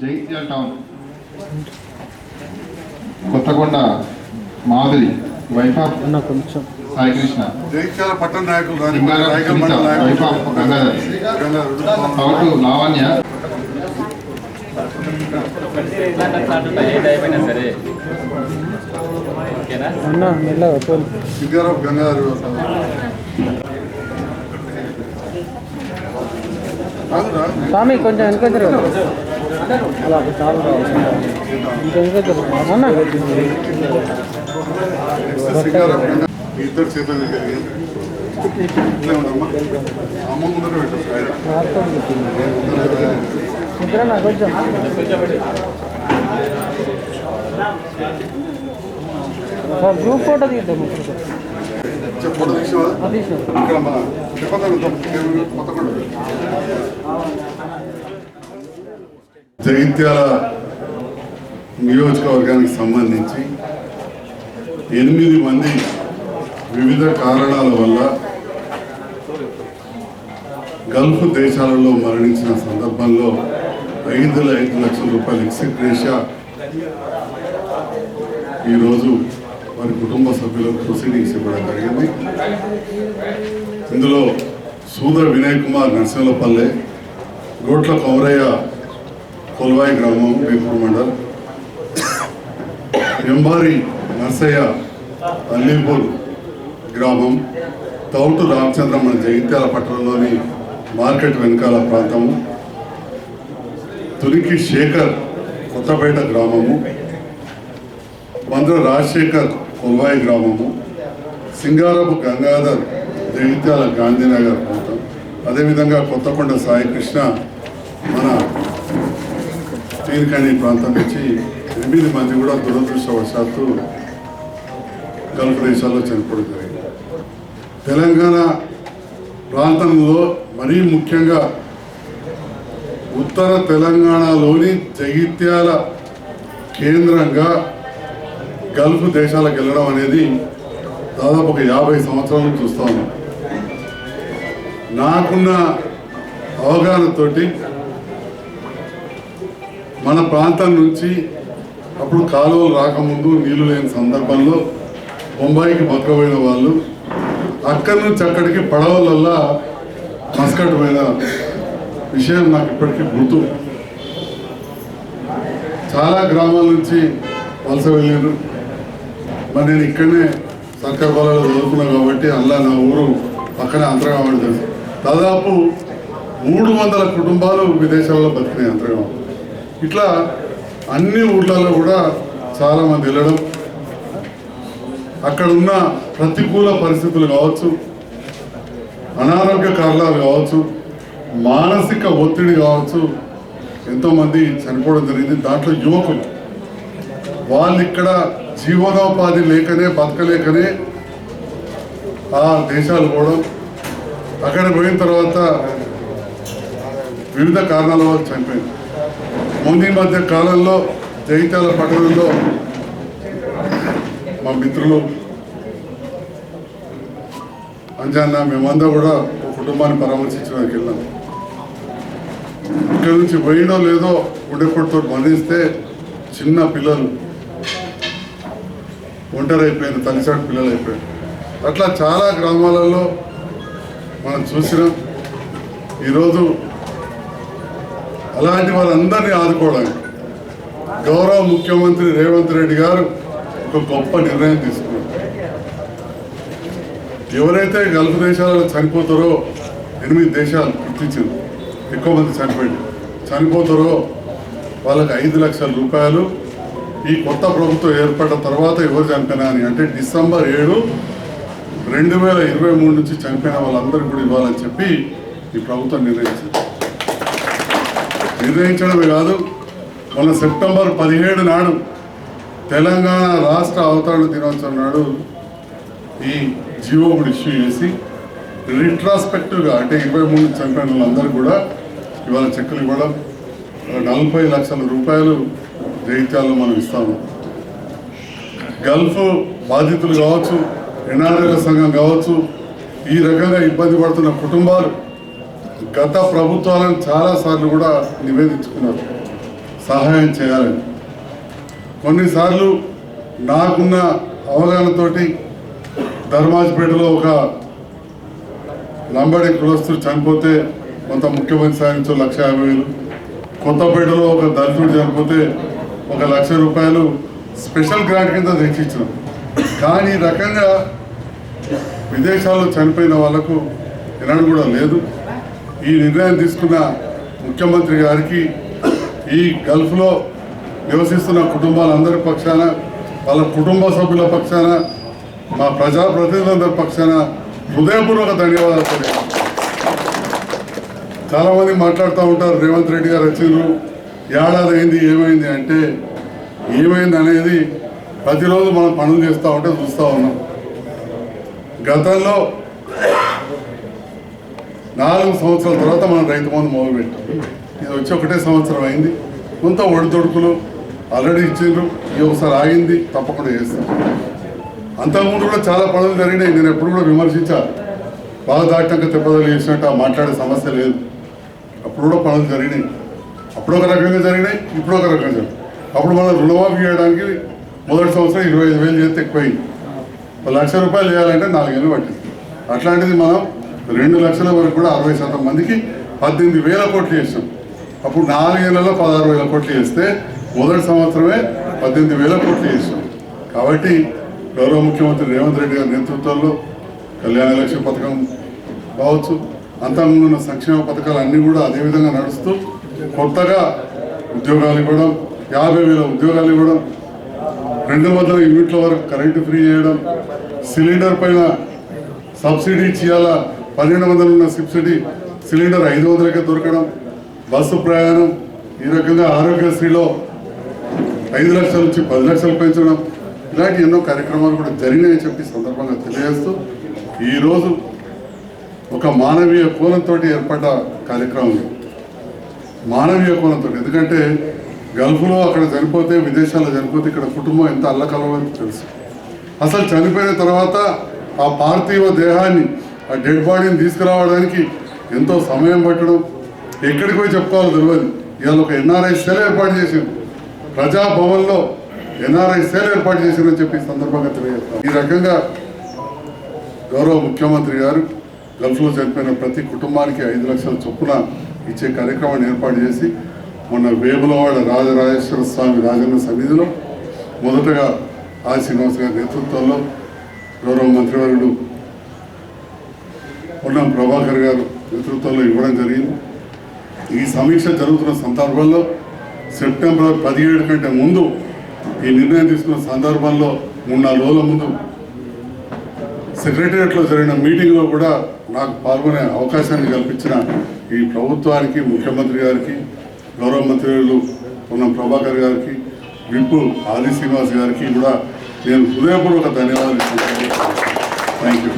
Jaityala town. Kothakonda Madhuri wife of అన్న కొంచెం. సాయి కృష్ణ జైత్యాల పట్టణ నాయకులు వైఫ్ ఆఫ్ గంగాధర్ లావణ్య. గంగాధర్? స్వామి కొంచెం వెనక తిరగదు అలా చాలు ఇంకా వెనక తిరగదు అన్న సింగారం గంగాధర్. ఈ ఇద్దరు చేతులు అమ్మ ముందర పెట్టు ఆయన. మార్కెట్ పెట్టింది నిద్ర నా కొంచెం సార్ గ్రూప్ ఫోటో తీద్దాం? అది సార్ ఇక్కడ మన చెప్పండి కొత్తకొండ జగిత్యాల నియోజకవర్గానికి సంబంధించి ఎనిమిది మంది వివిధ కారణాల వల్ల గల్ఫ్ దేశాలలో మరణించిన సందర్భంలో ఐదు ఐదు లక్షల రూపాయల ఎక్సిగ్రేషా ఈరోజు వారి కుటుంబ సభ్యులకు ప్రొసీడింగ్స్ ఇవ్వడం జరిగింది. ఇందులో సూదర వినయ్ కుమార్ నరసింహపల్లె గోట్ల కొమరయ్య కొల్వాయి గ్రామం బీపూర్ మండల్. ఎంబారి నర్సయ్య అల్లీపూర్ గ్రామం. తౌటు రామచంద్ర మన జగిత్యాల పట్టణంలోని మార్కెట్ వెనకాల ప్రాంతము తునికి శేఖర్ కొత్తపేట గ్రామము. మంద్ర రాజశేఖర్ కొల్వాయి గ్రామము. సింగారపు గంగాధర్ జగిత్యాల గాంధీనగర్ ప్రాంతం. అదేవిధంగా కొత్తకొండ సాయి కృష్ణ మన పీర్కాణి ప్రాంతం నుంచి ఎనిమిది మంది కూడా దురదృష్టవశాత్తు గల్ఫ్ దేశాల్లో చనిపోవడం జరిగింది. తెలంగాణ ప్రాంతంలో మరీ ముఖ్యంగా ఉత్తర తెలంగాణలోని జగిత్యాల కేంద్రంగా గల్ఫ్ దేశాలకు వెళ్ళడం అనేది దాదాపు ఒక యాభై సంవత్సరాలు నుంచి చూస్తా ఉన్నాం. నాకున్న అవగాహనతోటి మన ప్రాంతం నుంచి అప్పుడు కాలువలు రాకముందు నీళ్ళు లేని సందర్భంలో బొంబాయికి పక్కపోయిన వాళ్ళు అక్కడి నుంచి అక్కడికి పడవలల్లా మస్కట్ పోయిన విషయం నాకు ఇప్పటికీ గుర్తు. చాలా గ్రామాల నుంచి వలస వెళ్ళారు మరి నేను ఇక్కడనే సర్కార్ పొలాలు చదువుకున్నాను కాబట్టి అల్లా నా ఊరు పక్కనే అంతర్గామం తెలుసు దాదాపు మూడు వందల కుటుంబాలు విదేశాల్లో బతికినాయి అంతర్గామం. ఇట్లా అన్ని ఊర్లలో కూడా చాలామంది వెళ్ళడం అక్కడ ఉన్న ప్రతికూల పరిస్థితులు కావచ్చు అనారోగ్య కారణాలు కావచ్చు మానసిక ఒత్తిడి కావచ్చు ఎంతోమంది చనిపోవడం జరిగింది. దాంట్లో యువకులు వాళ్ళు ఇక్కడ జీవనోపాధి లేకనే బతకలేకనే ఆ దేశాలు పోవడం అక్కడ పోయిన తర్వాత వివిధ కారణాల వల్ల చనిపోయింది ముందు మధ్య కాలంలో జగిత్యాల పట్టణంలో మా మిత్రులు అంజాన్న మేమంతా కూడా ఒక కుటుంబాన్ని పరామర్శించడానికి వెళ్ళాం. ఇక్కడ నుంచి పోయినో లేదో గుండెపోటుతో మరణిస్తే చిన్న పిల్లలు ఒంటరైపోయారు అయిపోయిన తల్లిసాటి పిల్లలు అయిపోయారు అట్లా చాలా గ్రామాలలో మనం చూసినాం. ఈరోజు అలాంటి వాళ్ళందరినీ ఆదుకోవడానికి గౌరవ ముఖ్యమంత్రి రేవంత్ రెడ్డి గారు ఒక గొప్ప నిర్ణయం తీసుకున్నారు. ఎవరైతే గల్ఫ్ దేశాలలో చనిపోతారో ఎనిమిది దేశాలు గుర్తించింది. ఎక్కువ మంది చనిపోయింది. చనిపోతారో వాళ్ళకి ఐదు లక్షల రూపాయలు ఈ కొత్త ప్రభుత్వం ఏర్పడిన తర్వాత ఎవరు చనిపోయినా అని అంటే డిసెంబర్ ఏడు రెండు వేల ఇరవై మూడు నుంచి చనిపోయిన వాళ్ళందరికీ కూడా ఇవ్వాలని చెప్పి ఈ ప్రభుత్వం నిర్ణయించింది. నిర్ణయించడమే కాదు మొన్న సెప్టెంబర్ పదిహేడు నాడు తెలంగాణ రాష్ట్ర అవతరణ దినోత్సవం నాడు ఈ జియో ఇష్యూ చేసి రిట్రాస్పెక్టివ్గా అంటే ఇరవై మూడు చనిపోయిన కూడా ఇవాళ చెక్కులు ఇవ్వడం నలభై లక్షల రూపాయలు జైత్యాలు మనం ఇస్తాము. గల్ఫ్ బాధితులు కావచ్చు ఎన్ఆర్ఐల సంఘం కావచ్చు ఈ రకంగా ఇబ్బంది పడుతున్న కుటుంబాలు గత ప్రభుత్వాలను చాలాసార్లు కూడా నివేదించుకున్నారు. సహాయం చేయాలని. కొన్నిసార్లు నాకున్న అవగాహనతోటి ధర్మాజ్పేటలో ఒక లంబడి కులస్తుడు చనిపోతే కొంత ముఖ్యమంత్రి సాధించు లక్ష యాభై వేలు కొత్తపేటలో ఒక దళితుడు చనిపోతే ఒక లక్ష రూపాయలు స్పెషల్ గ్రాంట్ కింద తెచ్చిచ్చినాం. కానీ రకంగా విదేశాల్లో చనిపోయిన వాళ్ళకు ఎన్నడూ కూడా లేదు. ఈ నిర్ణయం తీసుకున్న ముఖ్యమంత్రి గారికి ఈ గల్ఫ్లో నివసిస్తున్న కుటుంబాలందరి పక్షాన వాళ్ళ కుటుంబ సభ్యుల పక్షాన మా ప్రజాప్రతినిధులందరి పక్షాన హృదయపూర్వక ధన్యవాదాలు చాలామంది మాట్లాడుతూ ఉంటారు రేవంత్ రెడ్డి గారు వచ్చిండ్రు ఏడాది అయింది ఏమైంది అంటే ఏమైంది అనేది ప్రతిరోజు మనం పనులు చేస్తూ ఉంటే చూస్తూ ఉన్నాం. గతంలో నాలుగు సంవత్సరాల తర్వాత మనం రైతు బంధు మొదలుపెట్టాం ఇది వచ్చి ఒకటే సంవత్సరం అయింది. కొంత ఒడిదొడుకులు ఆల్రెడీ ఇచ్చిండ్రు. ఈ ఒకసారి ఆగింది తప్పకుండా చేస్తాం. అంతకుముందు కూడా చాలా పనులు జరిగినాయి. నేను ఎప్పుడు కూడా విమర్శించా బాగా దాటాక తెప్పదలు చేసినట్టు మాట్లాడే సమస్య లేదు. అప్పుడు కూడా పనులు జరిగినాయి. అప్పుడు ఒక రకంగా జరిగినాయి ఇప్పుడు ఒక రకంగా జరిగినాయి. అప్పుడు మనం రుణమాఫీ చేయడానికి మొదటి సంవత్సరం ఇరవై ఐదు వేలు చేస్తే ఎక్కువైంది. ఒక లక్ష రూపాయలు చేయాలంటే నాలుగేళ్ళు పట్టింది. అట్లాంటిది మనం రెండు లక్షల వరకు కూడా అరవై శాతం మందికి పద్దెనిమిది వేల కోట్లు చేసాం అప్పుడు నాలుగేళ్ళలో పదహారు వేల కోట్లు చేస్తే మొదటి సంవత్సరమే పద్దెనిమిది వేల కోట్లు చేసాం కాబట్టి గౌరవ ముఖ్యమంత్రి రేవంత్ రెడ్డి గారి నేతృత్వంలో కళ్యాణ లక్ష్య పథకం కావచ్చు అంతకుముందున్న సంక్షేమ పథకాలు అన్నీ కూడా అదేవిధంగా నడుస్తూ కొత్తగా ఉద్యోగాలు ఇవ్వడం యాభై వేల ఉద్యోగాలు ఇవ్వడం రెండు వందల యూనిట్ల వరకు కరెంటు ఫ్రీ చేయడం సిలిండర్ పైన సబ్సిడీ ఇచ్చేయాల పన్నెండు వందలు ఉన్న సబ్సిడీ సిలిండర్ ఐదు వందలకే దొరకడం బస్సు ప్రయాణం ఈ రకంగా ఆరోగ్యశ్రీలో ఐదు లక్షల నుంచి పది లక్షలు పెంచడం ఇలాంటి ఎన్నో కార్యక్రమాలు కూడా జరిగినాయని చెప్పి సందర్భంగా తెలియజేస్తూ ఈరోజు ఒక మానవీయ కోణంతో ఏర్పడ్డ కార్యక్రమం మానవీయ కోణంతో ఎందుకంటే గల్ఫ్లో అక్కడ చనిపోతే విదేశాల్లో చనిపోతే ఇక్కడ కుటుంబం ఎంత అల్లకలవని తెలుసు. అసలు చనిపోయిన తర్వాత ఆ పార్థివ దేహాన్ని ఆ డెడ్ బాడీని తీసుకురావడానికి ఎంతో సమయం పట్టడం ఎక్కడికి పోయి చెప్పుకోవాలో తెలియదు ఇవాళ ఒక ఎన్ఆర్ఐ సెల్ ఏర్పాటు చేసింది ప్రజాభవన్లో ఎన్ఆర్ఐ సెల్ ఏర్పాటు చేసిందని చెప్పి సందర్భంగా తెలియజేస్తాం ఈ రకంగా గౌరవ ముఖ్యమంత్రి గారు గల్ఫ్లో చనిపోయిన ప్రతి కుటుంబానికి ఐదు లక్షల చొప్పున ఇచ్చే కార్యక్రమాన్ని ఏర్పాటు చేసి మొన్న వేములవాడ రాజరాజేశ్వర స్వామి రాజన్న సన్నిధిలో మొదటగా ఆ శ్రీనివాస్ గారి నేతృత్వంలో గౌరవ మంత్రివర్యుడు పొన్నం ప్రభాకర్ గారు నేతృత్వంలో ఇవ్వడం జరిగింది. ఈ సమీక్ష జరుగుతున్న సందర్భంలో సెప్టెంబర్ పదిహేడు కంటే ముందు ఈ నిర్ణయం తీసుకున్న సందర్భంలో మూడు నాలుగు రోజుల ముందు సెక్రటరియట్లో జరిగిన మీటింగ్లో కూడా నాకు పాల్గొనే అవకాశాన్ని కల్పించిన ఈ ప్రభుత్వానికి ముఖ్యమంత్రి గారికి గౌరవ మంత్రులు ఉన్న ప్రభాకర్ గారికి విప్పు ఆది శ్రీనివాస్ గారికి కూడా నేను హృదయపూర్వక ధన్యవాదాలు థ్యాంక్ యూ